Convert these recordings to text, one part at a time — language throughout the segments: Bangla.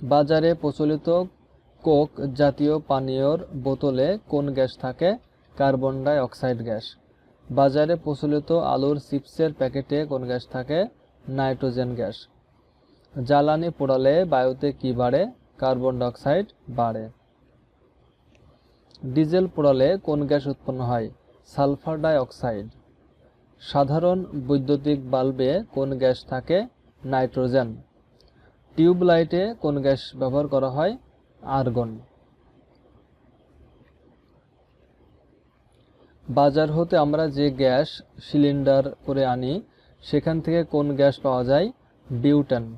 বাজারে প্রচলিত কোক জাতীয় পানীয়র বোতলে কোন গ্যাস থাকে? Carbon dioxide gas. বাজারে প্রচলিত আলুর চিপসের প্যাকেটে কোন গ্যাস থাকে? Nitrogen gas. জ্বালানি পোড়ালে বায়ুতে কি বাড়ে? কার্বন ডাইঅক্সাইড বাড়ে। ডিজেল পোড়ালে কোন গ্যাস উৎপন্ন হয়? সালফার ডাই অক্সাইড সাধারণ বৈদ্যুতিক বাল্বে কোন গ্যাস থাকে? নাইট্রোজেন। টিউবলাইটে কোন গ্যাস ব্যবহার করা হয়? আর্গন। বাজার হতে আমরা যে গ্যাস সিলিন্ডার করে আনি, সেখান থেকে কোন গ্যাস পাওয়া যায়? বিউটেন।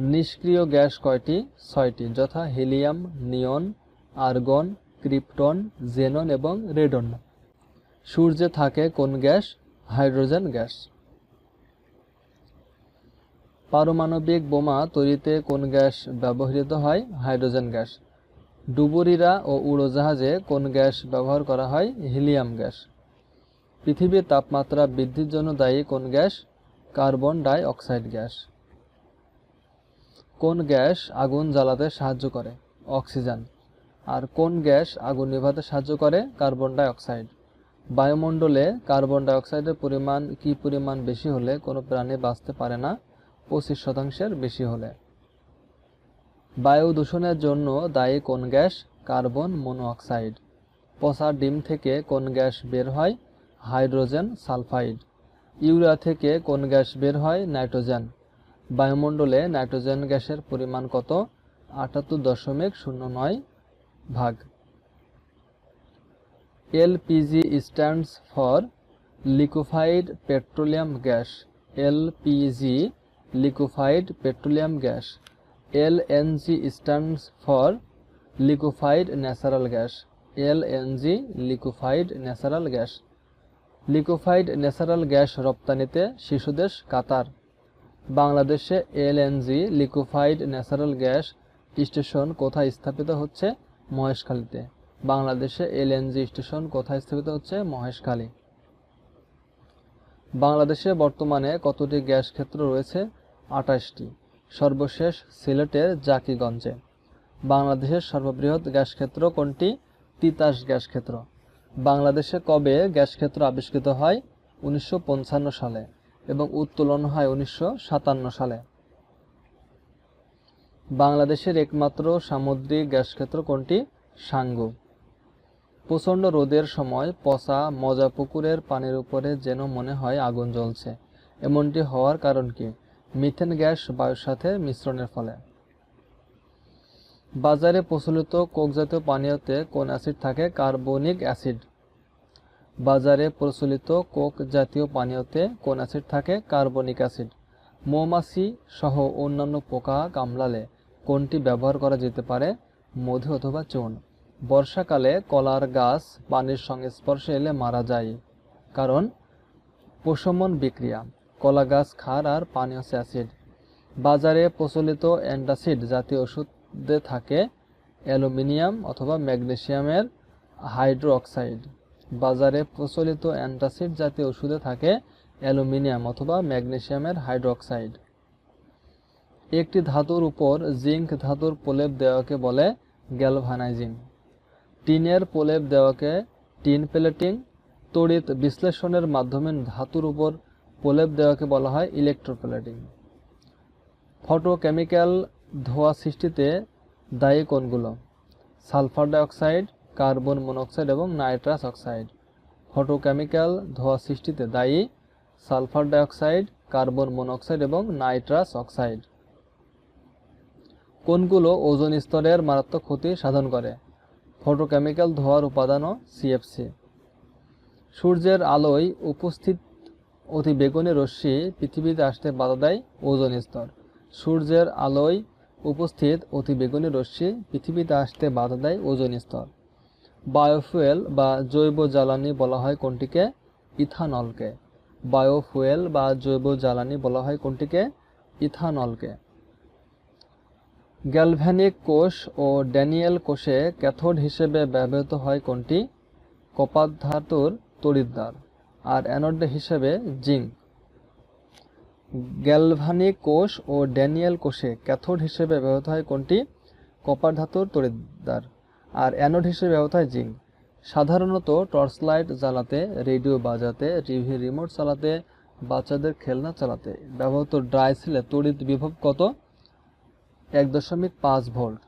নিষ্ক্রিয় গ্যাস কয়টি? ছয়টি, যথা helium, neon, argon, krypton, xenon এবং রেডন। সূর্যে থাকে কোন গ্যাস? Hydrogen gas. পারমাণবিক বোমা তৈরিতে কোন গ্যাস ব্যবহৃত হয়? Hydrogen gas. ডুবুরিরা ও উড়োজাহাজে কোন গ্যাস ব্যবহার করা হয়? Helium gas. পৃথিবীর তাপমাত্রা বৃদ্ধির জন্য দায়ী কোন গ্যাস? Carbon dioxide gas. কোন গ্যাস আগুন জ্বালাতে সাহায্য করে? অক্সিজেন। আর কোন গ্যাস আগুন নেভাতে সাহায্য করে? কার্বন ডাই অক্সাইড বায়ুমণ্ডলে কার্বন ডাই অক্সাইডের পরিমাণ কি পরিমাণ বেশি হলে কোনো প্রাণী বাঁচতে পারে না? পঁচিশ শতাংশের বেশি হলে। বায়ু দূষণের জন্য দায়ী কোন গ্যাস? কার্বন মনোঅক্সাইড পচা ডিম থেকে কোন গ্যাস বের হয়? Hydrogen sulphide. ইউরিয়া থেকে কোন গ্যাস বের হয়? নাইট্রোজেন। বায়ুমণ্ডলে নাইট্রোজেন গ্যাসের পরিমাণ কত? আটাত্তর দশমিক শূন্য নয় ভাগ। LPG stands for liquefied petroleum gas. LPG liquefied petroleum gas LNG stands for liquefied natural gas LNG liquefied natural gas. Liquefied natural gas রপ্তানিতে শীর্ষদেশ কাতার। বাংলাদেশে LNG liquefied natural gas station কোথায় স্থাপিত হচ্ছে? মহেশখালীতে। বাংলাদেশে এলএনজি স্টেশন কোথায় স্থাপিত হচ্ছে? মহেশখালী। বাংলাদেশে বর্তমানে কতটি গ্যাস ক্ষেত্র রয়েছে? আঠাশটি। সর্বশেষ সিলেটের জাকিগঞ্জে। বাংলাদেশের সর্ববৃহৎ গ্যাস ক্ষেত্র কোনটি? তিতাস গ্যাস ক্ষেত্র। বাংলাদেশে কবে গ্যাস ক্ষেত্র আবিষ্কৃত হয়? উনিশশো পঞ্চান্ন সালে এবং উত্তোলন হয় উনিশশো সাতান্ন সালে। বাংলাদেশের একমাত্র সামুদ্রিক গ্যাস ক্ষেত্র কোনটি? সাঙ্গু। প্রচণ্ড রোদের সময় পচা, মজা পুকুরের পানির উপরে যেন মনে হয় আগুন জ্বলছে। এমনটি হওয়ার কারণ কি? মিথেন গ্যাস বায়ুর সাথে মিশ্রণের ফলে। বাজারে প্রচলিত কোক জাতীয় পানীয়তে কোন অ্যাসিড থাকে? Carbonic acid. বাজারে প্রচলিত কোক জাতীয় পানীয়তে কোন অ্যাসিড থাকে? Carbonic acid. মৌমাছি সহ অন্যান্য পোকা কামড়ালে কোনটি ব্যবহার করা যেতে পারে? মধু অথবা চুন বর্ষাকালে কলার গাছ পানির সংস্পর্শে এলে মারা যায়, কারণ প্রশমন বিক্রিয়া। কলা গাছ, খার আর পানি হচ্ছে অ্যাসিড। বাজারে প্রচলিত অ্যান্টাসিড জাতীয় ওষুধে থাকে অ্যালুমিনিয়াম অথবা ম্যাগনেসিয়ামের হাইড্রো অক্সাইড বাজারে প্রচলিত অ্যান্টাসিড জাতীয় ওষুধে থাকে অ্যালুমিনিয়াম অথবা ম্যাগনেসিয়ামের হাইড্রোক্সাইড। একটি ধাতুর উপর জিঙ্ক ধাতুর প্রলেপ দেওয়াকে বলে গ্যালভানাইজিং। টিনের প্রলেপ দেওয়াকে টিন প্লেটিং, তড়িৎ বিশ্লেষণের মাধ্যমে ধাতুর উপর প্রলেপ দেওয়াকে বলা হয় ইলেকট্রোপ্লেটিং ফটোকেমিক্যাল ধোঁয়া সৃষ্টিতে দায়ী কোনগুলো সালফার ডাইঅক্সাইড কার্বন মনোক্সাইড এবং নাইট্রাস অক্সাইড ফটোকেমিক্যাল ধোঁয়া সৃষ্টিতে দায়ী সালফার ডাইঅক্সাইড কার্বন মনোক্সাইড এবং নাইট্রাস অক্সাইড কোনগুলো ওজন স্তরের মারাত্মক ক্ষতি সাধন করে। ফটোকেমিক্যাল ধোঁয়ার উপাদানও সিএফসি সূর্যের আলোয় উপস্থিত অতি বেগুনি রশ্মি পৃথিবীতে আসতে বাধা দেয় ওজোন স্তর। সূর্যের আলোয় উপস্থিত অতি বেগুনি রশ্মি পৃথিবীতে আসতে বাধা দেয় ওজোন স্তর। বায়োফুয়েল বা জৈব জ্বালানি বলা হয় কোনটিকে? ইথানলকে। বায়োফুয়েল বা জৈব জ্বালানি বলা হয় কোনটিকে? ইথানলকে। গ্যালভ্যানিক কোষ ও ড্যানিয়েল কোষে ক্যাথোড হিসেবে ব্যবহৃত হয় কোনটি? কপার ধাতুর তড়িৎদ্বার আর অ্যানোড হিসেবে জিঙ্ক। গ্যালভানিক কোষ ও ড্যানিয়েল কোষে ক্যাথোড হিসেবে ব্যবহৃত হয় কোনটি? কপার ধাতুর তড়িৎদ্বার আর অ্যানোড হিসেবে ব্যবহৃত হয় জিঙ্ক। সাধারণত টর্চ লাইট জ্বালাতে, রেডিও বাজাতে, টিভি রিমোট চালাতে, বাচ্চাদের খেলনা চালাতে। ব্যবহৃত ড্রাই সেলে তড়িৎ বিভব কত? এক দশমিক পাঁচ ভোল্ট।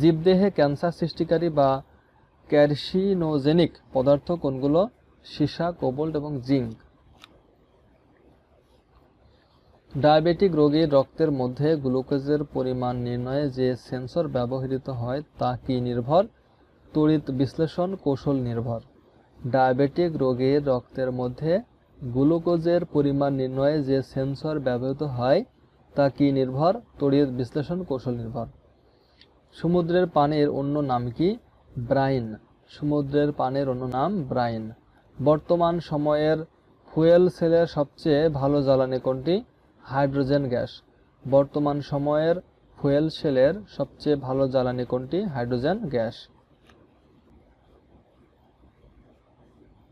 জীবদেহে ক্যান্সার সৃষ্টিকারী বা ক্যারসিনোজেনিক পদার্থ কোনগুলো? সীসা, কোবল্ট এবং জিঙ্ক। ডায়াবেটিক রোগীর রক্তের মধ্যে গ্লুকোজের পরিমাণ নির্ণয়ে যে সেন্সর ব্যবহৃত হয় তা কি নির্ভর? তড়িৎ বিশ্লেষণ কৌশল নির্ভর। ডায়াবেটিক রোগীর রক্তের মধ্যে গ্লুকোজের পরিমাণ নির্ণয়ে যে সেন্সর ব্যবহৃত হয় তা কি নির্ভর? তড়িৎ বিশ্লেষণ কৌশল নির্ভর। সমুদ্রের পানের অন্য নাম কি? ব্রাইন। সমুদ্রের পানের অন্য নাম ব্রাইন। বর্তমান সময়ের ফুয়েল সেলের সবচেয়ে ভালো জ্বালানি কোনটি? Hydrogen gas. বর্তমান সময়ের ফুয়েল সেলের সবচেয়ে ভালো জ্বালানি কোনটি? Hydrogen gas.